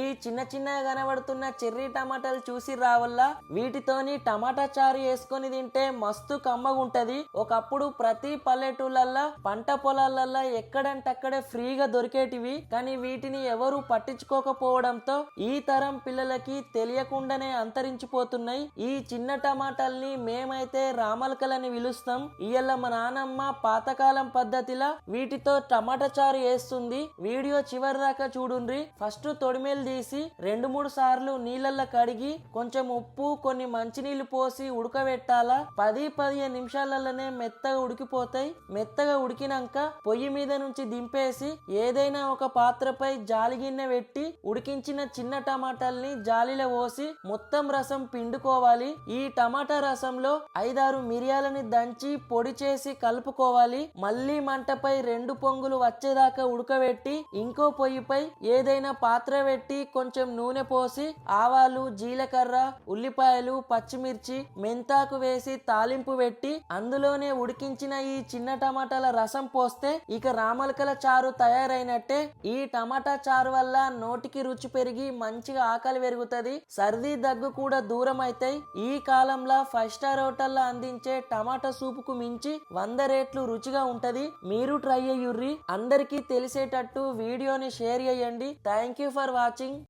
ఈ చిన్న చిన్నగా కనబడుతున్న చెర్రీ టమాటాలు చూసి రావల్ల వీటితోని టమాటా చారు వేసుకొని తింటే మస్తు కమ్మగుంటది. ఒకప్పుడు ప్రతి పల్లెటూళ్ళల్లో పంట పొలాలల్లో ఎక్కడంటే అక్కడే ఫ్రీగా దొరికేటివి. కానీ వీటిని ఎవరు పట్టించుకోకపోవడంతో ఈ తరం పిల్లలకి తెలియకుండానే అంతరించిపోతున్నాయి. ఈ చిన్న టమాటాల్ని మేమైతే రామలకలని పిలుస్తాం. ఇయ్యాల మా నానమ్మ పాతకాలం పద్ధతిలా వీటితో టమాటా చారు వేస్తుంది. వీడియో చివరి దాకా చూడుండ్రి. ఫస్ట్ తొడిమేలు తీసి రెండు మూడు సార్లు నీళ్ళల్లో కడిగి కొంచెం ఉప్పు కొన్ని మంచినీళ్ళు పోసి ఉడకబెట్టాలా? పది పదిహేను నిమిషాలలోనే మెత్తగా ఉడికిపోతాయి. మెత్తగా ఉడికినాక పొయ్యి మీద నుంచి దింపేసి ఏదైనా ఒక పాత్రపై జాలి గిన్నె పెట్టి ఉడికించిన చిన్న టమాటాల్ని జాలిలో పోసి మొత్తం రసం పిండుకోవాలి. ఈ టమాటా రసంలో ఐదారు మిరియాలని దంచి పొడి చేసి కలుపుకోవాలి. మళ్ళీ మంటపై రెండు పొంగులు వచ్చేదాకా ఉడకబెట్టి ఇంకో పొయ్యిపై ఏదైనా పాత్ర పెట్టి కొంచెం నూనె పోసి ఆవాలు జీలకర్ర ఉల్లిపాయలు పచ్చిమిర్చి మెంతాకు వేసి తాలింపు పెట్టి అందులోనే ఉడికించిన ఈ చిన్న టమాటాల రసం పోస్తే ఇక రామలకల చారు తయారైనట్టే. ఈ టమాటా చారు వల్ల నోటికి రుచి పెరిగి మంచిగా ఆకలి పెరుగుతది సర్ది దగ్గు కూడా దూరం అవుతాయి ఈ కాలంలో ఫైవ్ స్టార్ హోటల్లో అందించే టమాటా సూపుకు మించి వంద రేట్లు రుచిగా ఉంటది. మీరు ట్రై అయ్యుర్రి అందరికీ తెలిసేటట్టు వీడియోని షేర్ చేయండి. Thank you for watching watching.